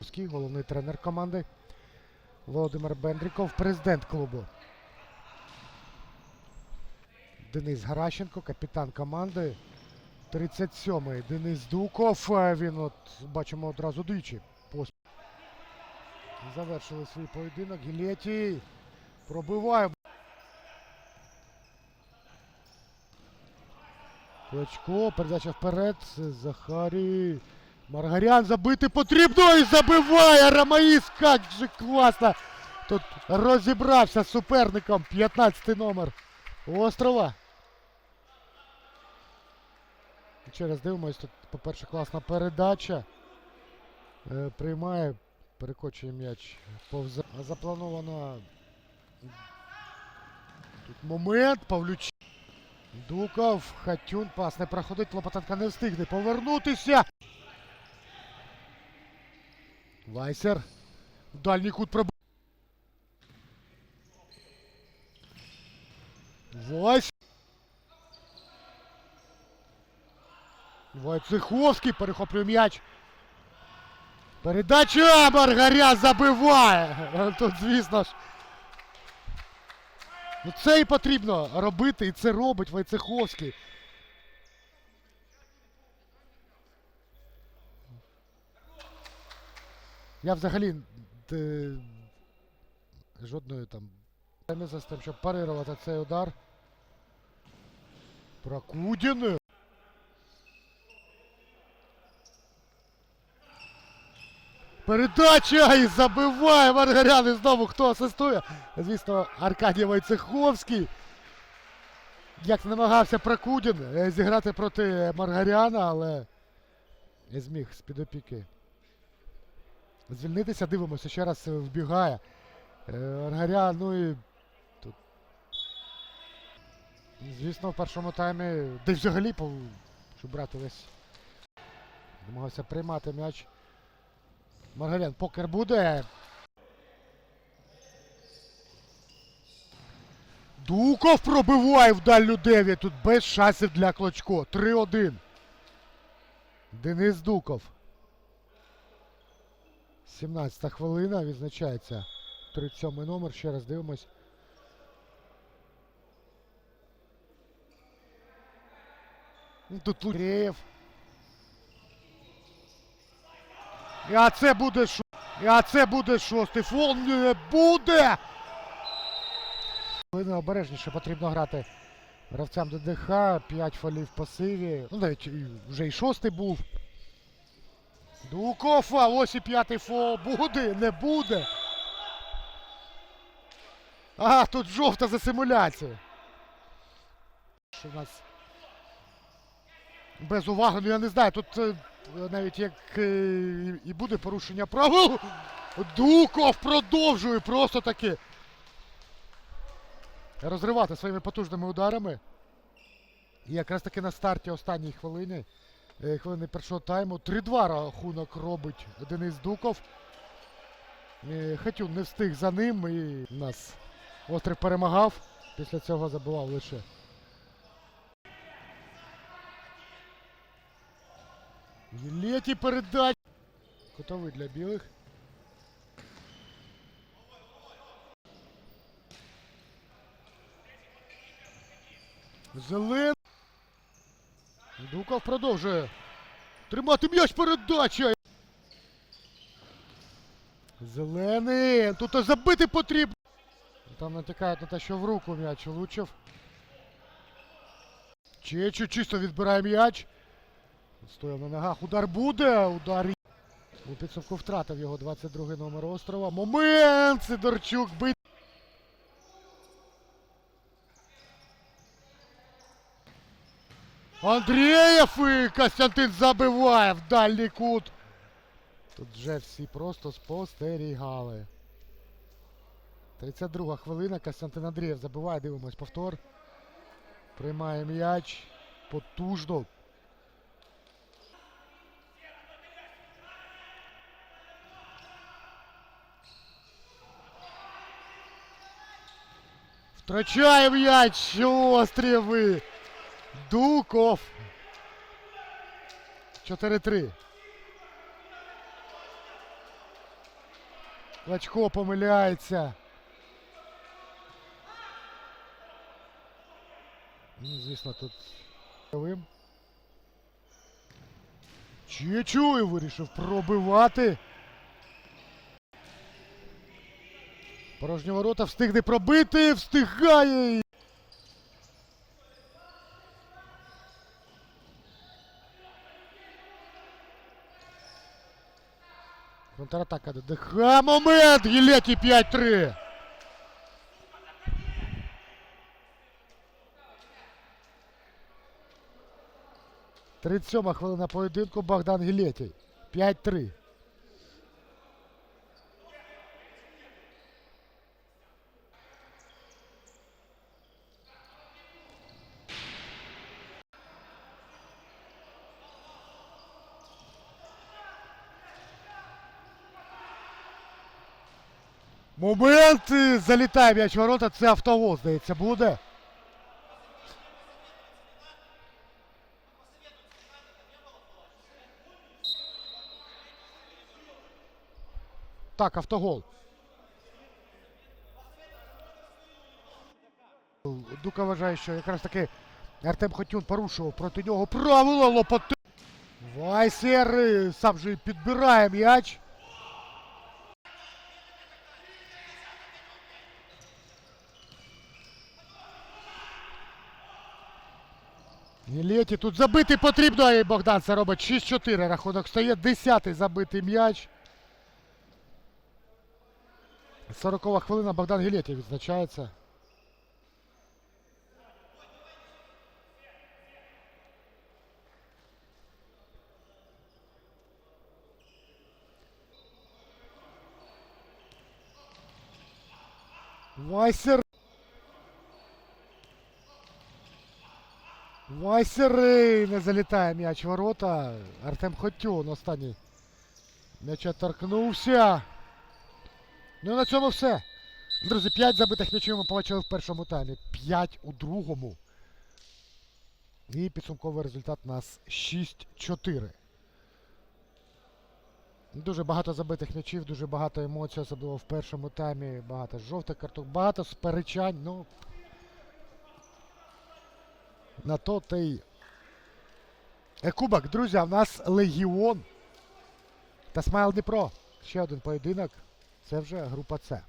Головний тренер команди Володимир Бендріков, президент клубу. Денис Гаращенко, капітан команди. 37-й Денис Дуков. Е, Він от бачимо одразу двічі. Завершили свій поєдинок. Гілєтій пробиває. Клочко, передача вперед. Захарій. Маргарян забити потрібно і забиває Рамаїс. Же класно. Тут розібрався з суперником. 15-й номер острова. Ще раз дивимось. Тут, по-перше, класна передача. Е, приймає, перекочує м'яч повз. Заплановано тут момент. Павлюч. Дуков, Хатюн, пас не проходить, Лопатенка не встигне повернутися. Вайсер. В Дальній кут пробив. Вайс. Войцеховський перехоплює м'яч. Передача Маргаря забиває. Тут, звісно ж. Ну це і потрібно робити, і це робить Войцеховський. Я взагалі е, жодної там не за тим, щоб парирувати цей удар. Прокудін. Передача і забиває Маргарян. І знову хто асистує? Звісно, Аркадій Войцеховський. Як намагався Прокудін е, зіграти проти Маргаряна, але не зміг з-під опіки звільнитися. Дивимося, ще раз е, вбігає. Е, Маргарян, ну і тут. Звісно, в першому таймі, де взагалі щоб брати весь. Намагався приймати м'яч. Маргарян, покер буде. Дуков пробиває в дальню 9. Тут без шансів для Клочко. 3-1. Денис Дуков. 17 хвилина. Відзначається 37 номер. Ще раз дивимось. Ну, Тут Луреєв. А це буде шо... А це буде шостий фол. Не буде. Хвилина обережніше потрібно грати гравцям ДДХ. 5 фолів в пасиві. Ну, навіть вже і шостий був. Дукофа, ось і п'ятий фол. Буде, не буде. А, тут жовта за симуляцію. Що в нас без уваги, ну я не знаю, тут е, навіть як е, і- буде порушення правил. Дуков продовжує просто таки розривати своїми потужними ударами. І якраз таки на старті останньої хвилини, хвилини першого тайму, 3-2 рахунок робить Денис Дуков. Е, Хатюн не встиг за ним і нас острів перемагав. Після цього забував лише. Єлеті передач. Кутовий для білих. Зелен. Дуков продовжує. Тримати м'яч передача. Зелений. Тут забити потрібно. Там натякають на те, що в руку м'яч влучив. Чечу чисто відбирає м'яч. Стояв на ногах. Удар буде. Удар. У підсумку втратив його 22-й номер острова. Момент! Сидорчук бить. Андрієв і Костянтин забиває в дальній кут. Тут вже всі просто спостерігали. 32 хвилина. Костянтин Андрієв забиває. Дивимось повтор. Приймає м'яч. Потужно. Втрачає м'яч. Остріви. Дуков. 4-3. Клачко помиляється. Ну, звісно, тут. Лим. Чечує вирішив пробивати. Порожні ворота встигне пробити, встигає. Контратака ДДХ. Момент! Гілеті 5-3. Тридцять сьома хвилина поєдинку Богдан Гілетій. 5-3. Момент! Залітає м'яч ворота. Це автовоз, здається, буде. Так, автогол. Дука вважає, що якраз таки Артем Хотюн порушував проти нього правила лопати. Вайсер е, сам же підбирає м'яч. Нілеті тут забити потрібно, і Богдан це робить 6-4. Рахунок стає 10-й забитий м'яч. 40 хвилина Богдан Гілєті відзначається. Вайсер. Вайсери не залітає м'яч ворота. Артем Хотюн останній. М'яча торкнувся. Ну і на цьому все. Друзі, 5 забитих м'ячів ми побачили в першому таймі. 5 у другому. І підсумковий результат у нас 6-4. Дуже багато забитих м'ячів, дуже багато емоцій, особливо в першому таймі. Багато жовтих карток, багато сперечань. Ну, на то той. Е, Кубок, друзі, а в нас Легіон та Смайл Дніпро. Ще один поєдинок. Це вже група С.